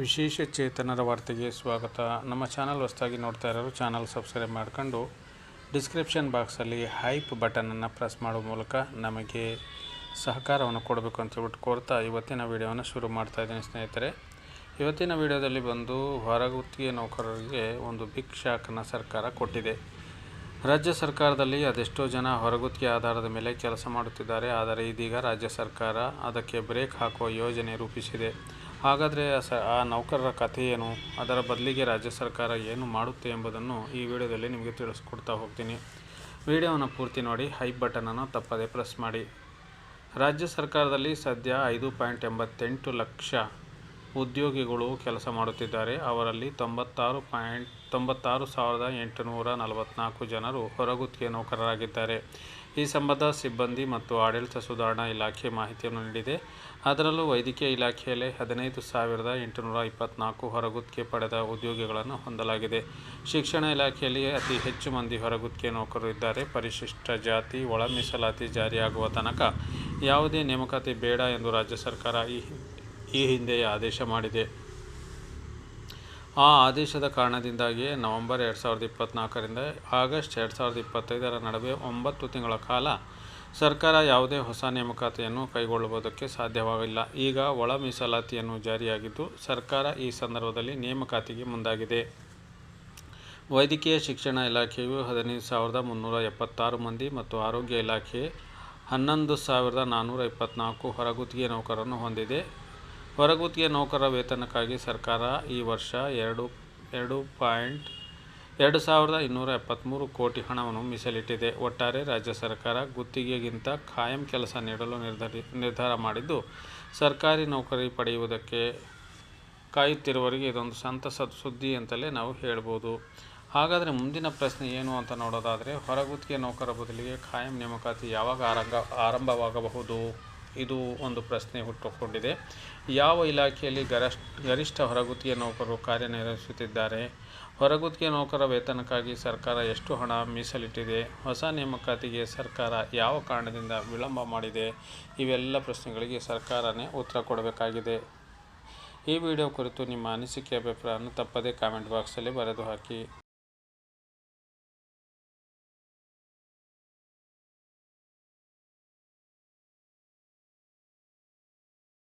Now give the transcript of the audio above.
ವಿಶೇಷ ಚೇತನರ ವಾರ್ತೆಗೆ ಸ್ವಾಗತ. ನಮ್ಮ ಚಾನಲ್ ಹೊಸದಾಗಿ ನೋಡ್ತಾ ಇರೋರು ಚಾನಲ್ ಸಬ್ಸ್ಕ್ರೈಬ್ ಮಾಡಿಕೊಂಡು ಡಿಸ್ಕ್ರಿಪ್ಷನ್ ಬಾಕ್ಸಲ್ಲಿ ಹೈಪ್ ಬಟನನ್ನು ಪ್ರೆಸ್ ಮಾಡೋ ಮೂಲಕ ನಮಗೆ ಸಹಕಾರವನ್ನು ಕೊಡಬೇಕು ಅಂತ ಹೇಳ್ಬಿಟ್ಟು ಕೋರ್ತಾ ಇವತ್ತಿನ ವಿಡಿಯೋವನ್ನು ಶುರು ಮಾಡ್ತಾ ಇದ್ದೀನಿ ಸ್ನೇಹಿತರೆ. ಇವತ್ತಿನ ವಿಡಿಯೋದಲ್ಲಿ ಬಂದು ಹೊರಗುತ್ತಿಗೆ ನೌಕರರಿಗೆ ಒಂದು ಬಿಗ್ ಶಾಕನ್ನು ಸರ್ಕಾರ ಕೊಟ್ಟಿದೆ. ರಾಜ್ಯ ಸರ್ಕಾರದಲ್ಲಿ ಅದೆಷ್ಟೋ ಜನ ಹೊರಗುತ್ತಿಗೆ ಆಧಾರದ ಮೇಲೆ ಕೆಲಸ ಮಾಡುತ್ತಿದ್ದಾರೆ. ಆದರೆ ಇದೀಗ ರಾಜ್ಯ ಸರ್ಕಾರ ಅದಕ್ಕೆ ಬ್ರೇಕ್ ಹಾಕುವ ಯೋಜನೆ ರೂಪಿಸಿದೆ. ಹಾಗಾದರೆ ಆ ನೌಕರರ ಕಥೆ ಏನು? ಅದರ ಬದಲಿಗೆ ರಾಜ್ಯ ಸರ್ಕಾರ ಏನು ಮಾಡುತ್ತೆ ಎಂಬುದನ್ನು ಈ ವಿಡಿಯೋದಲ್ಲಿ ನಿಮಗೆ ತಿಳಿಸ್ಕೊಡ್ತಾ ಹೋಗ್ತೀನಿ. ವಿಡಿಯೋವನ್ನು ಪೂರ್ತಿ ನೋಡಿ, ಹೈಪ್ ಬಟನನ್ನು ತಪ್ಪದೇ ಪ್ರೆಸ್ ಮಾಡಿ. ರಾಜ್ಯ ಸರ್ಕಾರದಲ್ಲಿ ಸದ್ಯ ಐದು ಪಾಯಿಂಟ್ ಎಂಬತ್ತೆಂಟು ಲಕ್ಷ ಉದ್ಯೋಗಿಗಳು ಕೆಲಸ ಮಾಡುತ್ತಿದ್ದಾರೆ. ಅವರಲ್ಲಿ ತೊಂಬತ್ತಾರು ಪಾಯಿಂಟ್, ತೊಂಬತ್ತಾರು ಸಾವಿರದ ಎಂಟುನೂರ ನಲವತ್ತ್ನಾಲ್ಕು ಜನರು ಹೊರಗುತ್ತಿಗೆ ನೌಕರರಾಗಿದ್ದಾರೆ. ಈ ಸಂಬಂಧ ಸಿಬ್ಬಂದಿ ಮತ್ತು ಆಡಳಿತ ಸುಧಾರಣಾ ಇಲಾಖೆ ಮಾಹಿತಿಯನ್ನು ನೀಡಿದೆ. ಅದರಲ್ಲೂ ವೈದ್ಯಕೀಯ ಇಲಾಖೆಯಲ್ಲಿ ಹದಿನೈದು ಸಾವಿರದ ಎಂಟುನೂರ ಇಪ್ಪತ್ನಾಲ್ಕು ಹೊರಗುತ್ತಿಗೆ ಪಡೆದ ಉದ್ಯೋಗಿಗಳನ್ನು ಹೊಂದಲಾಗಿದೆ. ಶಿಕ್ಷಣ ಇಲಾಖೆಯಲ್ಲಿ ಅತಿ ಹೆಚ್ಚು ಮಂದಿ ಹೊರಗುತ್ತಿಗೆ ನೌಕರರು ಇದ್ದಾರೆ. ಪರಿಶಿಷ್ಟ ಜಾತಿ, ಒಳ ಮೀಸಲಾತಿ ಜಾರಿಯಾಗುವ ತನಕ ಯಾವುದೇ ನೇಮಕಾತಿ ಬೇಡ ಎಂದು ರಾಜ್ಯ ಸರ್ಕಾರ ಈ ಈ ಹಿಂದೆಯೇ ಆದೇಶ ಮಾಡಿದೆ. ಆ ಆದೇಶದ ಕಾರಣದಿಂದಾಗಿಯೇ ನವೆಂಬರ್ ಎರಡು ಸಾವಿರದ ಇಪ್ಪತ್ತ್ನಾಲ್ಕರಿಂದ ಆಗಸ್ಟ್ ಎರಡು ಸಾವಿರದ ಇಪ್ಪತ್ತೈದರ ನಡುವೆ ಒಂಬತ್ತು ತಿಂಗಳ ಕಾಲ ಸರ್ಕಾರ ಯಾವುದೇ ಹೊಸ ನೇಮಕಾತಿಯನ್ನು ಕೈಗೊಳ್ಳುವುದಕ್ಕೆ ಸಾಧ್ಯವಾಗಿಲ್ಲ ಈಗ ಒಳ ಮೀಸಲಾತಿಯನ್ನು ಜಾರಿಯಾಗಿದ್ದು ಸರ್ಕಾರ ಈ ಸಂದರ್ಭದಲ್ಲಿ ನೇಮಕಾತಿಗೆ ಮುಂದಾಗಿದೆ. ವೈದ್ಯಕೀಯ ಶಿಕ್ಷಣ ಇಲಾಖೆಯು ಹದಿನೈದು ಸಾವಿರದ ಮುನ್ನೂರ ಎಪ್ಪತ್ತಾರು ಮಂದಿ ಮತ್ತು ಆರೋಗ್ಯ ಇಲಾಖೆ ಹನ್ನೊಂದು ಸಾವಿರದ ನಾನ್ನೂರ ಇಪ್ಪತ್ತ್ನಾಲ್ಕು ಹೊರಗುತ್ತಿಗೆ ನೌಕರರನ್ನು ಹೊಂದಿದೆ. ಹೊರಗುತ್ತಿಗೆ ನೌಕರರ ವೇತನಕ್ಕಾಗಿ ಸರ್ಕಾರ ಈ ವರ್ಷ ಎರಡು ಎರಡು ಪಾಯಿಂಟ್ ಎರಡು ಸಾವಿರದ ಇನ್ನೂರ ಎಪ್ಪತ್ತ್ಮೂರು ಕೋಟಿ ಹಣವನ್ನು ಮೀಸಲಿಟ್ಟಿದೆ. ಒಟ್ಟಾರೆ ರಾಜ್ಯ ಸರ್ಕಾರ ಗುತ್ತಿಗೆಗಿಂತ ಖಾಯಂ ಕೆಲಸ ನೀಡಲು ನಿರ್ಧರಿ, ನಿರ್ಧಾರ ಮಾಡಿದ್ದು, ಸರ್ಕಾರಿ ನೌಕರಿ ಪಡೆಯುವುದಕ್ಕೆ ಕಾಯುತ್ತಿರುವವರಿಗೆ ಇದೊಂದು ಸಂತಸದ ಸುದ್ದಿ ಅಂತಲೇ ನಾವು ಹೇಳ್ಬೋದು. ಹಾಗಾದರೆ ಮುಂದಿನ ಪ್ರಶ್ನೆ ಏನು ಅಂತ ನೋಡೋದಾದರೆ ಹೊರಗುತ್ತಿಗೆ ನೌಕರ ಬದಲಿಗೆ ಖಾಯಂ ನೇಮಕಾತಿ ಯಾವಾಗ ಆರಂಭ ಆರಂಭವಾಗಬಹುದು? ಇದು ಒಂದು ಪ್ರಶ್ನೆ ಹುಟ್ಟುಕೊಂಡಿದೆ. ಯಾವ ಇಲಾಖೆಯಲ್ಲಿ ಗರಷ್ ಗರಿಷ್ಠ ಹೊರಗುತ್ತಿಗೆ ನೌಕರರು ಕಾರ್ಯನಿರ್ವಹಿಸುತ್ತಿದ್ದಾರೆ? ಹೊರಗುತ್ತಿಗೆ ನೌಕರ ವೇತನಕ್ಕಾಗಿ ಸರ್ಕಾರ ಎಷ್ಟು ಹಣ ಮೀಸಲಿಟ್ಟಿದೆ? ಹೊಸ ನೇಮಕಾತಿಗೆ ಸರ್ಕಾರ ಯಾವ ಕಾರಣದಿಂದ ವಿಳಂಬ ಮಾಡಿದೆ? ಇವೆಲ್ಲ ಪ್ರಶ್ನೆಗಳಿಗೆ ಸರ್ಕಾರನೇ ಉತ್ತರ ಕೊಡಬೇಕಾಗಿದೆ. ಈ ವಿಡಿಯೋ ಕುರಿತು ನಿಮ್ಮ ಅನಿಸಿಕೆ, ಅಭಿಪ್ರಾಯವನ್ನು ತಪ್ಪದೇ ಕಾಮೆಂಟ್ ಬಾಕ್ಸಲ್ಲಿ ಬರೆದು ಹಾಕಿ.